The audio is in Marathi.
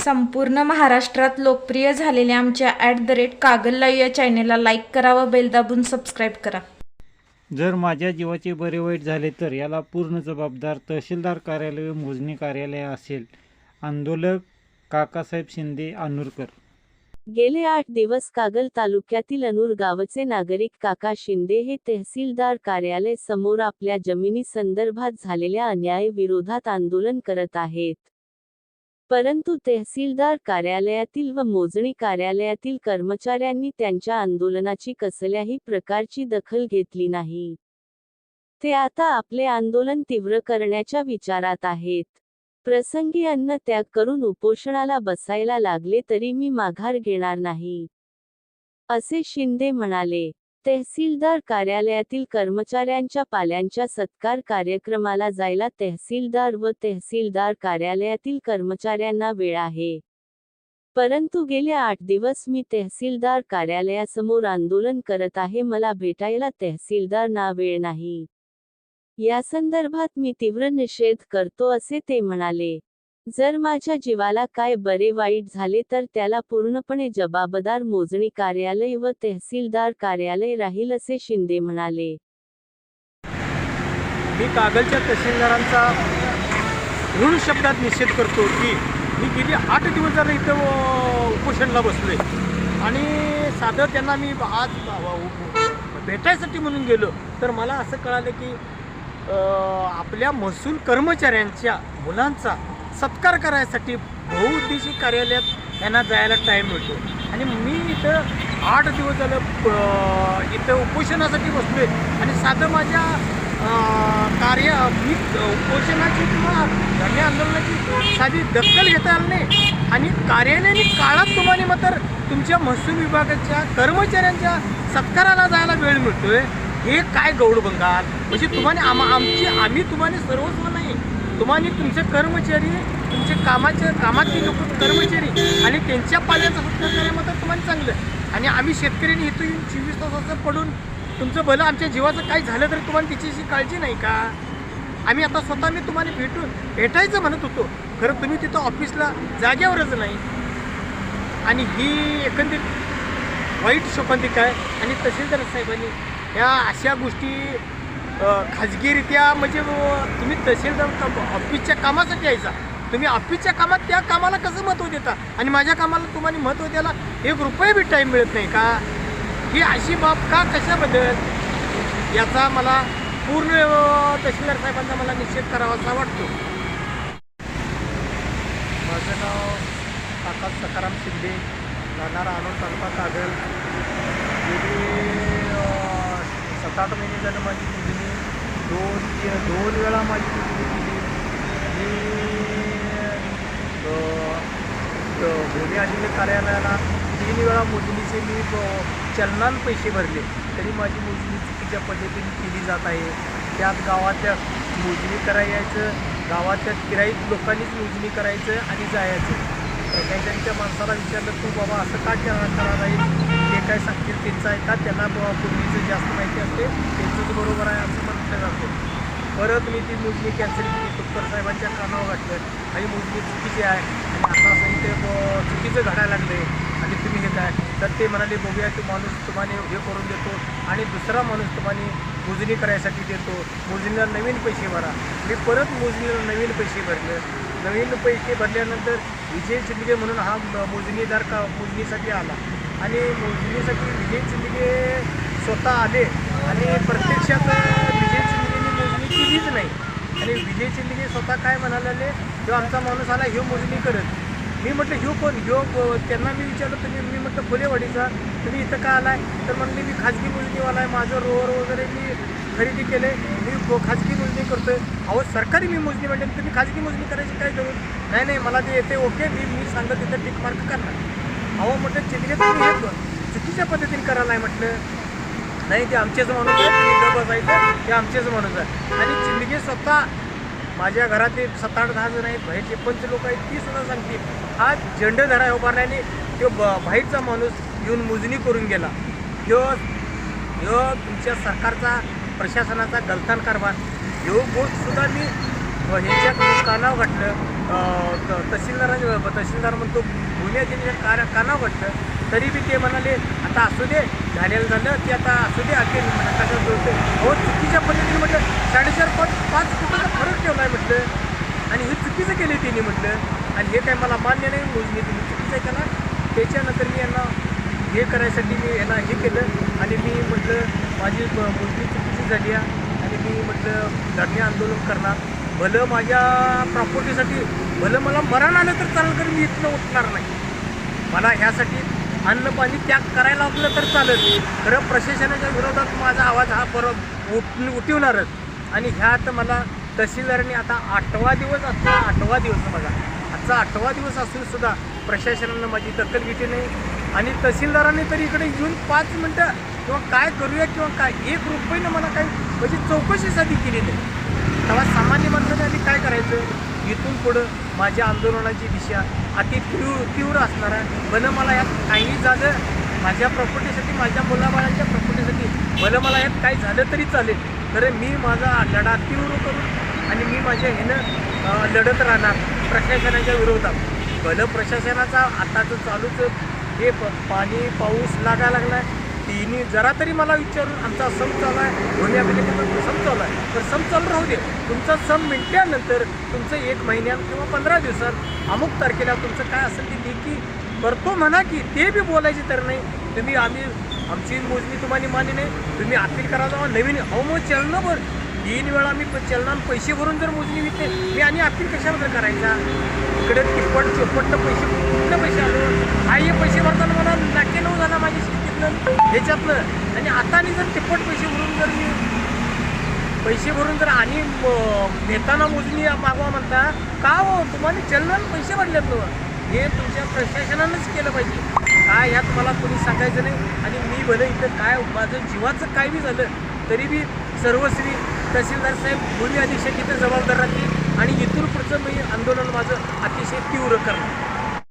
संपूर्ण महाराष्ट्रात लोकप्रिय झालेल्या आमच्या at the rate Kagal live या चॅनेलला लाईक करा व बेल दाबून सबस्क्राईब करा. जर माझ्या जीवाचे बरे वाईट झाले तर याला पूर्ण जबाबदार तहसीलदार कार्यालय व मोजणी कार्यालय असेल. आंदोलक काकासाहेब शिंदे अनूरकर गेले आठ दिवस कागल तालुक्यातील अनूर गावचे नागरिक काका शिंदे हे तहसीलदार कार्यालय समोर आपल्या जमिनी संदर्भात झालेल्या अन्याय विरोधात आंदोलन करत आहेत. परंतु तहसीलदार कार्यालयातील व मोजणी कार्यालयातील कर्मचाऱ्यांनी त्यांच्या आंदोलनाची कसल्याही प्रकारची दखल घेतली नाही. ते आता आपले आंदोलन तीव्र करण्याच्या विचारात आहेत. प्रसंगी अन्न त्याग करून उपोषणाला बसायला लागले तरी मी माघार घेणार नाही. असे शिंदे म्हणाले. तहसीलदार कार्यालयातील कर्मचाऱ्यांच्या पाल्यांच्या सत्कार कार्यक्रमाला जायला तहसीलदार व तहसीलदार कार्यालयातील कर्मचाऱ्यांना वेळ आहे. परंतु गेले आठ दिवस मी तहसीलदार कार्यालयासमोर आंदोलन करत आहे मला भेटायला तहसीलदार ना वेळ नाही. या संदर्भात मी तीव्र निषेध करतो असे ते म्हणाले. जर माझ्या जीवाला काय बरे वाईट झाले तर त्याला पूर्णपणे जबाबदार मोजणी कार्यालय व तहसीलदार कार्यालय राहील असे शिंदे म्हणाले. मी कागलच्या तहसीलदारांचा ऋण शब्दात निषेध करतो की मी गेली आठ दिवस झालं इथं अ, उपोषणला बसलोय. आणि साधं त्यांना मी आज भेटायसाठी म्हणून गेलो तर मला असं कळालं की आपल्या महसूल कर्मचाऱ्यांच्या मुलांचा सत्कार करायसाठी बहुउद्देशी कार्यालयात यांना जायला टाईम मिळतो. आणि मी इथं आठ दिवस झालं इथं उपोषणासाठी बसलोय. आणि साधं माझ्या कार्य मी उपोषणाची किंवा धरणे आंदोलनाची साधी दखल घेता आली नाही. आणि कार्यालयाने काळात तुम्हाला मात्र तुमच्या महसूल विभागाच्या कर्मचाऱ्यांच्या सत्काराला जायला वेळ मिळतोय. हे काय गौड बंगाल म्हणजे तुम्हाला आम आमची आम्ही तुम्हाला सर्वस्व नाही तुम्हाला तुमचे कर्मचारी तुमचे कामाचे कामातले लोक कर्मचारी आणि त्यांच्या पाल्याचा हक्क करण्यामध्ये तुम्हाला चांगलं. आणि आम्ही शेतकऱ्यांनी हेतू येऊन चोवीस तासाचं पडून तुमचं भलं आमच्या जीवाचं काही झालं तर तुम्हाला तिच्याशी काळजी नाही का? आम्ही आता स्वतः मी तुम्हाला भेटून भेटायचं म्हणत होतो. खरं तुम्ही तिथं ऑफिसला जाग्यावरच नाही. आणि ही एकंदरीत वाईट शोकांतिका आहे. आणि तहसीलदार साहेबांनी ह्या अशा गोष्टी खाजगीरित्या म्हणजे तुम्ही तहसीलदार ऑफिसच्या कामासाठी यायचा. तुम्ही ऑफिसच्या कामात त्या कामाला कसं महत्त्व देता? आणि माझ्या कामाला तुम्हाला महत्त्व द्यायला एक रुपये बी टाईम मिळत नाही का? ही अशी बाब का कशाबद्दल? याचा मला पूर्ण तहसीलदार साहेबांचा मला निषेध करावासा वाटतो. माझं नाव काका सकाराम शिंदे राहणार आणून तालुका कागल. गेली सात आठ महिने झालं माझी मुलगी दोन दोन वेळा माझी मुलगी मी भूमी आशिल्ल्या कार्यालयाला तीन वेळा मोजणीचे मी चलनान पैसे भरले. तरी माझी मोजणी चुकीच्या पद्धतीने केली जात आहे. त्यात गावातल्या मोजणी करायचं गावाच्या किराईत लोकांनीच मोजणी करायचं आणि जायचं. काही त्यांच्या माणसाला विचारलं तू बाबा असं का करणार आहे नाही ते काय सांगतील त्यांचं आहे का? त्यांना पूर्वीचं जास्त माहिती असते त्यांचंच बरोबर आहे असं म्हटलं जातो परत मी ती मोजणी कॅन्सल केली. तुपकर साहेबांच्या कानावर घातलं. आणि मोजणी चुकीची आहे. आणि आता असं इथे चुकीचं घडायला लागलं. आणि तुम्ही हे काय? तर ते म्हणाले बघूया की माणूस तुम्हाला हे करून देतो. आणि दुसरा माणूस तुम्हाला मोजणी करायसाठी देतो. मोजणीला नवीन पैसे भरा. मी परत मोजणीला नवीन पैसे भरले. नवीन पैसे भरल्यानंतर विजय चिंदगे म्हणून हा मोजणीदार का मोजणीसाठी आला. आणि मोजणीसाठी विजय चिंदगे स्वतः आले आणि प्रत्यक्षात विजय चिंदगेने मोजणी केलीच नाही. आणि विजय चिंदगे स्वतः काय म्हणाले जो आमचा माणूस आला ह्यो मोजणी करत. मी म्हटलं ह्यो कोण? ह्यो त्यांना मी विचारलं तुम्ही मी म्हटलं फुलेवाडीचा. तुम्ही इथं का आलाय? तर म्हणले मी खाजगी मोजणीवाला आहे. माझं रोवर वगैरे मी खरेदी केले. मी खाजगी मोजणी करतोय. अहो सरकारी मी मोजणी म्हणजे तुम्ही खाजगी मोजणी करायची काय करू नाही नाही मला ते येते ओके मी मी सांगत तिथं टिक मार्क करणार. अहो म्हटलं चिंदगे तुम्ही हे चुकीच्या पद्धतीने करायला आहे म्हटलं. नाही ते आमचेच माणूस आहेत तुम्ही इथं बसायचं ते आमचेच माणूस आहे आणि चिंदगी स्वतः माझ्या घरातले सात आठ दहा जण आहेत बाहेरचे पंच लोक आहेत ती सुद्धा सांगतील हा झेंडे धरा हो उभारल्याने तो ब बाहेरचा माणूस येऊन मोजणी करून गेला. ह्यो ह्यो तुमच्या सरकारचा प्रशासनाचा गलथान कारभार. ह्यो गोष्ट मी ह्याच्या कानावर घातलं. त- तहसीलदारांनी तहसीलदार म्हणतो पुण्या अधिकाऱ्यांच्या कार्य कानावर वाटतं तरी बी ते म्हणाले आता असू दे झालेलं झालं ते आता असू दे अखेर कसं जोडते हो चुकीच्या पद्धतीने म्हटलं साडेचार पाच पाच फुटाचा फरक ठेवला आहे म्हटलं. आणि हे चुकीचं केले त्यांनी म्हटलं. आणि हे काय मला मान्य नाही मोजणी तुम्ही चुकीचं आहे त्याला त्याच्यानंतर मी यांना हे करायसाठी मी यांना हे केलं. आणि मी म्हटलं माझी ब- मोजणी चुकीची झाली आहे. आणि मी म्हटलं धरणे आंदोलन करणार. भलं माझ्या प्रॉपर्टीसाठी भलं मला मरण आलं तर चालेल तर मी इथनं उठणार नाही. मला ह्यासाठी अन्न पाणी त्याग करायला लागलं तर चालत खरं प्रशासनाच्या विरोधात माझा आवाज हा परत उठ उठवणारच. आणि ह्यात मला तहसीलदारांनी आता आठवा दिवस आजचा आठवा दिवस बघा. आजचा आठवा दिवस असून सुद्धा प्रशासनानं माझी दखल घेतली नाही. आणि तहसीलदारांनी तरी इकडे येऊन पाच मिनटं किंवा काय करूया किंवा काय एक रुपयानं मला काही म्हणजे चौकशीसाठी केली नाही. तेव्हा सामान्य माणसाने आधी काय करायचं? इथून पुढं माझ्या आंदोलनाची दिशा अति तीव्र तीव्र असणार आहे. भलं मला यात काही झालं माझ्या प्रॉपर्टीसाठी माझ्या मुलाबाळांच्या प्रॉपर्टीसाठी भलं मला यात काही झालं तरी चालेल. तर मी माझा लढा तीव्र करून आणि मी माझ्या ह्यानं लढत राहणार प्रशासनाच्या विरोधात. भलं प्रशासनाचा आताचं चालूच हे प पाणी पाऊस लागायला लागला आहे तिने जरा तरी मला विचारून आमचा सम चालू आहे होमिओपॅथीचा सम चालू आहे तर सम चालू राहू दे. तुमचा सम मिटल्यानंतर तुमचं एक महिन्यात किंवा पंधरा दिवसात अमुक तारखेला तुमचं काय असेल ते लेखी करतो म्हणा की ते बी बोलायचे तर नाही. तुम्ही आम्ही आमची मोजणी तुम्हाला मान्य नाही. तुम्ही अपील करा जावा. नवीन अहो मग चलनं भर. तीन वेळा मी चलनान पैसे भरून जर मोजणी विकते मी आणि अपील कशाबद्दल करायचा? इकडे तिप्पट चोपट पैसे कुठले पैसे आलो. आई हे पैसे भरताना मला नाके ह्याच्यातनं. आणि आता जर तिप्पट पैसे भरून जर मी पैसे भरून जर आणि म- नेताना मोजणी मागवा म्हणता का हो? तुम्हाला चलन पैसे भरलेत ना हे तुमच्या प्रशासनानंच केलं पाहिजे. काय यात मला कोणी सांगायचं नाही? आणि मी भलं इथं काय माझं जीवाचं काय बी झालं तरी बी सर्वश्री तहसीलदार साहेब भूमी अधीक्षक इथं जबाबदार राहतील. आणि इथून पुढचं मी आंदोलन माझं अतिशय तीव्र करणार.